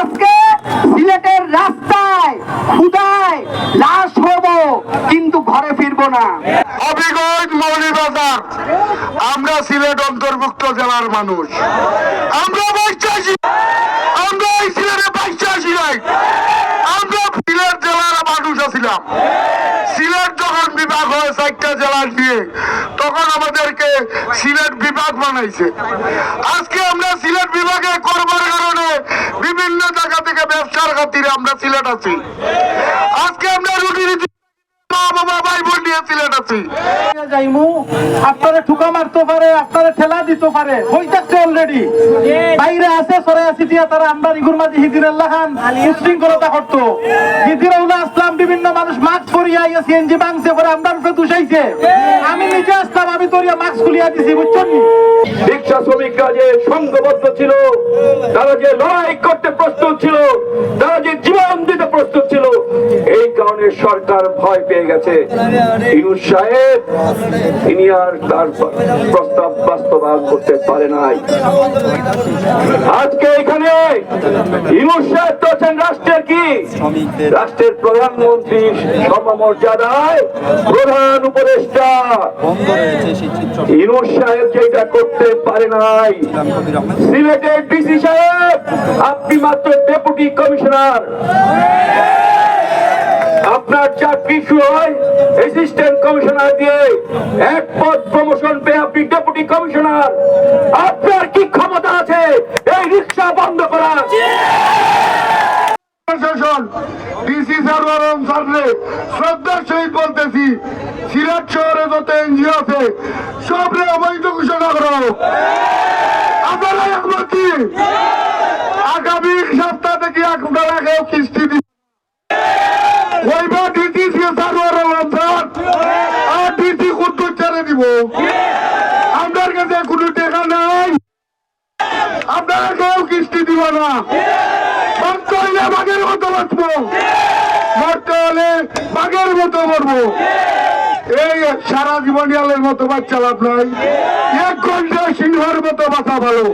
আজকে সিলেটের রাস্তায় ক্ষুদায় লাশ হব, কিন্তু ঘরে ফিরবো না। হবিগঞ্জ মৌলিবাজার, আমরা সিলেট অন্তর্ভুক্ত জেলার মানুষ। আমরা বাইশাসী আমরা এই সিলেটে বাইশাসী নাই। আমরা সিলেট জেলার মানুষ আছিলাম। সিলেট যখন বিভাগ হয় চারটা জেলা দিয়ে তখন আমাদেরকে সিলেট বিভাগ বানাইছে। আজকে আমরা সিলেট বিভাগে করবার কারণে বিভিন্ন জায়গা থেকে ব্যবসার খাতিরে আমরা সিলেট আছি। আজকে আমরা রুটি রুটি মা বাবা ভাই বোন নিয়ে সিলেট আছি। যাইমু। আপনারে ঠুকা মারতে পারে আপনারে ঠেলা দিতে পারে। হইতাছে অলরেডি বাইরে আছে সরে আসি তারা আমরা ইগুর মাঝে হিদির আল্লাহ খান উশৃঙ্খলতা করতো। হিদির আসলাম বিভিন্ন মানুষ মাস্ক পরিয়া সিএনজি বাংছে পরে আমরা রূপে দুষাইছে আমি নিজে আসলাম আমি তোরিয়া মাস্ক খুলিয়া দিছি বুঝছেন? রিক্সা শ্রমিকরা যে সংঘবদ্ধ ছিল তারা যে লড়াই করতে প্রস্তুত ছিল তারা যে জীবন দিতে প্রস্তুত ছিল এই কারণে সরকার ভয় পেয়ে গেছে। ইনুস সাহেব, তিনি আর তার প্রস্তাব বাস্তবায়ন করতে পারে নাই। আজকে এখানে ইনুস সাহেব তো হচ্ছেন রাষ্ট্রের কি? রাষ্ট্রের প্রধানমন্ত্রী সমমর্যাদায় প্রধান উপদেষ্টা। ইনুস সাহেব যেটা করতে পারে নাই। সিলেটের ডিসি সাহেব, আপনি মাত্র ডেপুটি কমিশনার। আপনার চাকরি শুরু হয় অ্যাসিস্ট্যান্ট কমিশনার দিয়ে। এক পদ প্রমোশন পেয়ে আপনি ডেপুটি কমিশনার আপনার কি ক্ষমতা আছে? এই রিক্সা বন্ধ করো। আগামী সপ্তাহ থেকে আপনারা কেউ কিস্তি দিন ওইবার ডিসি সার্ভারম স্যার আর ডিসি কুদ্দুর ছেড়ে দিব আপনার কাছে কোনো টাকা নাই। আপনারা কেউ কিস্তি দিব না। মতো বাঁচবো। মরতে হলে বাঘের মতো মরবো। এই সারা জীবন মতো বাচ্চা লাভ নাই। এক ঘণ্টা সিংহের মতো বাঁচা ভালো।